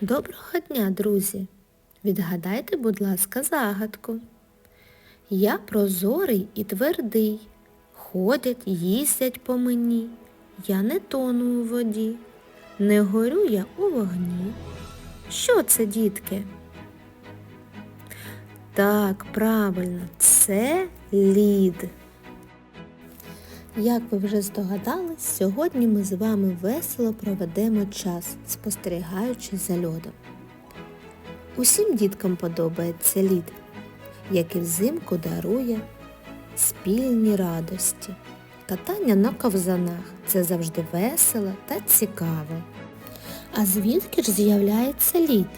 Доброго дня, друзі! Відгадайте, будь ласка, загадку. Я прозорий і твердий, ходять, їздять по мені. Я не тону у воді, не горю я у вогні. Що це, дітки? Так, правильно, це лід. Як ви вже здогадались, сьогодні ми з вами весело проведемо час, спостерігаючи за льодом. Усім діткам подобається лід, який взимку дарує спільні радості. Катання на ковзанах це завжди весело та цікаво. А звідки ж з'являється лід?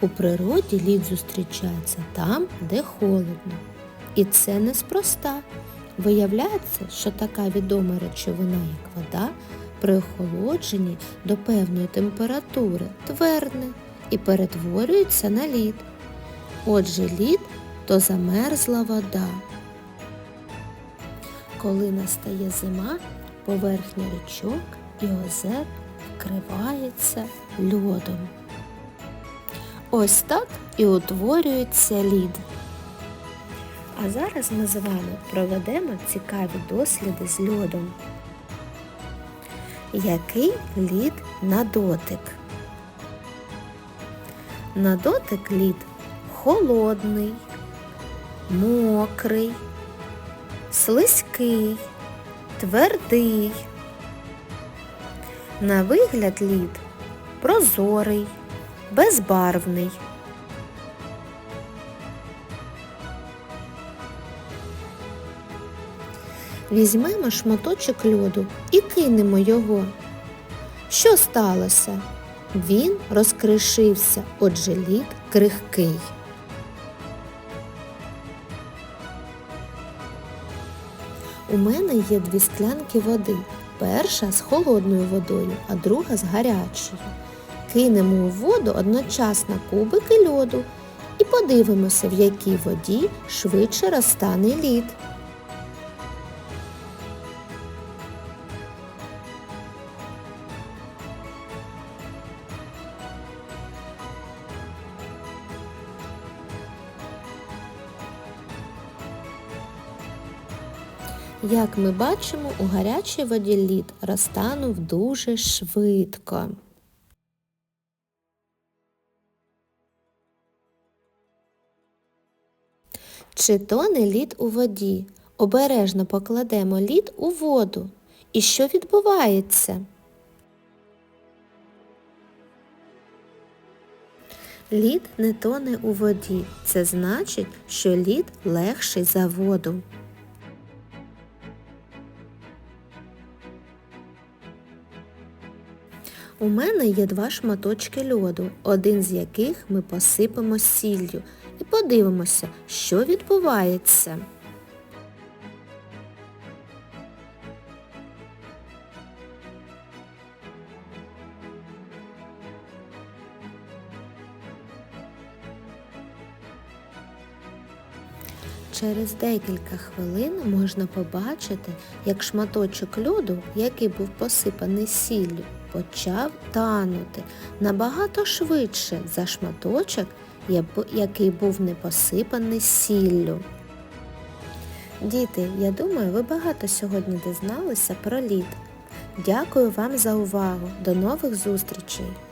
У природі лід зустрічається там, де холодно. І це неспроста. Виявляється, що така відома речовина, як вода, при охолодженні до певної температури твердне і перетворюється на лід. Отже, лід то замерзла вода. Коли настає зима, поверхня річок і озер вкривається льодом. Ось так і утворюється лід. А зараз ми з вами проведемо цікаві досліди з льодом. Який лід на дотик? На дотик лід холодний, мокрий, слизький, твердий. На вигляд лід прозорий, безбарвний. Візьмемо шматочок льоду і кинемо його. Що сталося? Він розкришився, отже лід крихкий. У мене є дві склянки води. Перша з холодною водою, а друга з гарячою. Кинемо у воду одночасно кубики льоду і подивимося, в якій воді швидше розтане лід. Як ми бачимо, у гарячій воді лід розтанув дуже швидко. Чи тоне лід у воді? Обережно покладемо лід у воду. І що відбувається? Лід не тоне у воді. Це значить, що лід легший за воду. У мене є два шматочки льоду, один з яких ми посипемо сіллю і подивимося, що відбувається. Через декілька хвилин можна побачити, як шматочок льоду, який був посипаний сіллю, почав танути набагато швидше за шматочок, який був не посипаний сіллю. Діти, я думаю, ви багато сьогодні дізналися про лід. Дякую вам за увагу. До нових зустрічей!